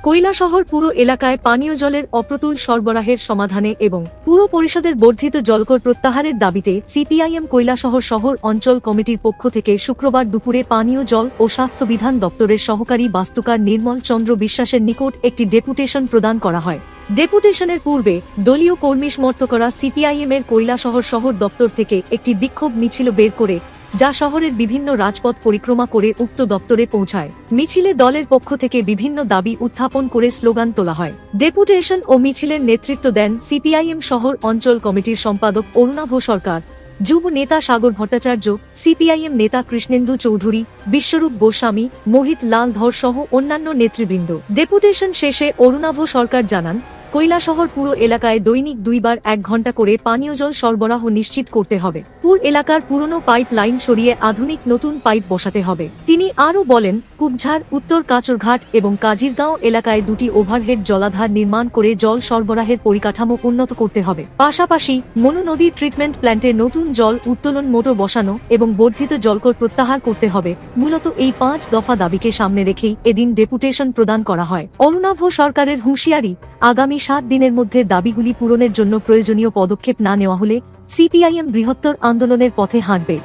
কৈলাসহর পুরো এলাকায় পানীয় জলের অপ্রতুল সরবরাহের সমাধানে এবং পুর পরিষদের বর্ধিত জলকর প্রত্যাহারের দাবিতে সিপিআইএম কৈলাসহর শহর অঞ্চল কমিটির পক্ষ থেকে শুক্রবার দুপুরে পানীয় জল ও স্বাস্থ্য বিধান দপ্তরের সহকারী বাস্তুকার নির্মল চন্দ্র বিশ্বাসের নিকট একটি ডেপুটেশন প্রদান করা হয়। ডেপুটেশনের পূর্বে দলীয় কর্মী সমর্থ করা সিপিআইএম এর কৈলাসহর শহর দপ্তর থেকে একটি বিক্ষোভ মিছিল বের করে যা শহরের বিভিন্ন রাজপথ পরিক্রমা করে উক্ত দপ্তরে পৌঁছায়। মিছিলে দলের পক্ষ থেকে বিভিন্ন দাবি উত্থাপন করে স্লোগান তোলা হয়। ডেপুটেশন ও মিছিলের নেতৃত্ব দেন সিপিআইএম শহর অঞ্চল কমিটির সম্পাদক অরুণাভ সরকার। যুব নেতা সাগর ভট্টাচার্য, সিপিআইএম নেতা কৃষ্ণেন্দু চৌধুরী, বিশ্বরূপ গোস্বামী, মোহিত লাল ধর সহ অন্যান্য নেতৃবৃন্দ। ডেপুটেশন শেষে অরুণাভ সরকার জানান কৈলাসহর পুরো এলাকায় দৈনিক দুইবার এক ঘণ্টা করে পানীয় জল সরবরাহ নিশ্চিত করতে হবে। পুর এলাকার পুরনো পাইপ লাইন সরিয়ে আধুনিক নতুন পাইপ বসাতে হবে। তিনি আরও বলেন, কুকঝাড়, উত্তর কাচরঘাট এবং কাজিরগাঁও এলাকায় দুটি ওভারহেড জলাধার নির্মাণ করে জল সরবরাহের পরিকাঠামো উন্নত করতে হবে। পাশাপাশি মনু নদীর ট্রিটমেন্ট প্ল্যান্টে নতুন জল উত্তোলন মোটর বসানো এবং বর্ধিত জলকর প্রত্যাহার করতে হবে। মূলত এই পাঁচ দফা দাবিকে সামনে রেখেই এদিন ডেপুটেশন প্রদান করা হয়। অরুণাভ সরকারের হুঁশিয়ারি, আগামী সাত দিনের মধ্যে দাবিগুলি পূরণের জন্য প্রয়োজনীয় পদক্ষেপ না নেওয়া হলে সিপিআইএম বৃহত্তর আন্দোলনের পথে হাঁটবে।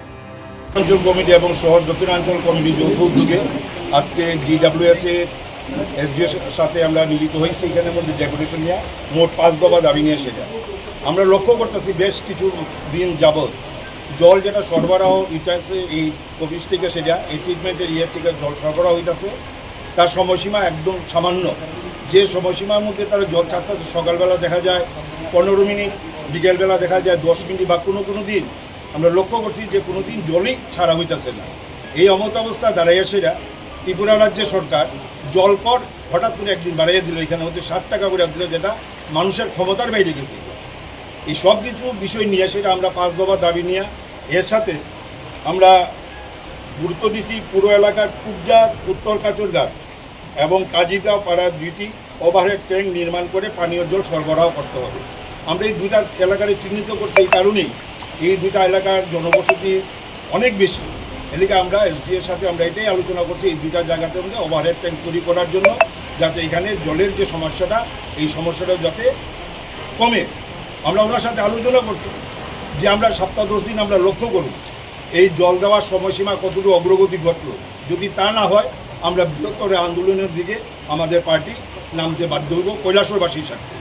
কমিটি এবং শহর দক্ষিণাঞ্চল কমিটি যৌথ উদ্যোগে আজকে ডিডাব্লিউএস এর এসডিএস সাথে আমরা মিলিত হয়েছি এখানের মধ্যে ডেপুটেশন নিয়ে মোট পাঁচ দফা দাবি নিয়ে সেটা। আমরা লক্ষ্য করতেছি বেশ কিছু দিন যাবৎ জল যেটা সরবরাহ হইতেছে এই অফিস থেকে সেটা, এই ট্রিটমেন্টের ইয়ে থেকে জল সরবরাহ হইতেছে, তার সময়সীমা একদম সামান্য। যে সময়সীমার মধ্যে তারা জল ছাড়তেছে সকালবেলা দেখা যায় পনেরো মিনিট, বিকেলবেলা দেখা যায় দশ মিনিট বা কোনো কোনো দিন আমরা লক্ষ্য করছি যে কোনো দিন জলই ছাড়া হইতেছে না। এই অমত অবস্থা দাঁড়াইয়া সেরা ত্রিপুরা রাজ্য সরকার জল কর হঠাৎ করে একদিন বাড়াইয়া দিল, এখানে হচ্ছে ষাট টাকা করে দিল যেটা মানুষের ক্ষমতার বাইরে গেছে। এই সব কিছু বিষয় নিয়ে সেটা আমরা পাঁচ দফা দাবি নিয়ে এর সাথে আমরা গুরুত্ব দিছি পুরো এলাকার কুবজা উত্তর কাচরঘাট এবং কাজিগাঁও পাড়ার দুইটি ওভারহেড ট্যাঙ্ক নির্মাণ করে পানীয় জল সরবরাহ করতে হবে। আমরা এই দুইটা এলাকারে চিহ্নিত করছি এই কারণেই। এই দুইটা এলাকার জনবসতি অনেক বেশি। এদিকে আমরা এসডি এর সাথে আমরা এটাই আলোচনা করছি, এই দুইটা জায়গাতে মধ্যে ওভারহেড ট্যাঙ্ক তৈরি করার জন্য, যাতে এখানে জলের যে সমস্যাটা, এই সমস্যাটা যাতে কমে। আমরা ওনার সাথে আলোচনা করছি যে আমরা সপ্তাহ দশ দিন আমরা লক্ষ্য করব, এই জল দেওয়ার সময়সীমা কতটুকু অগ্রগতি ঘটলো। যদি তা না হয় আমরা বৃহত্তর আন্দোলনের দিকে আমাদের পার্টি নামতে বাধ্য হইব কৈলাসরবাসীর সাথে।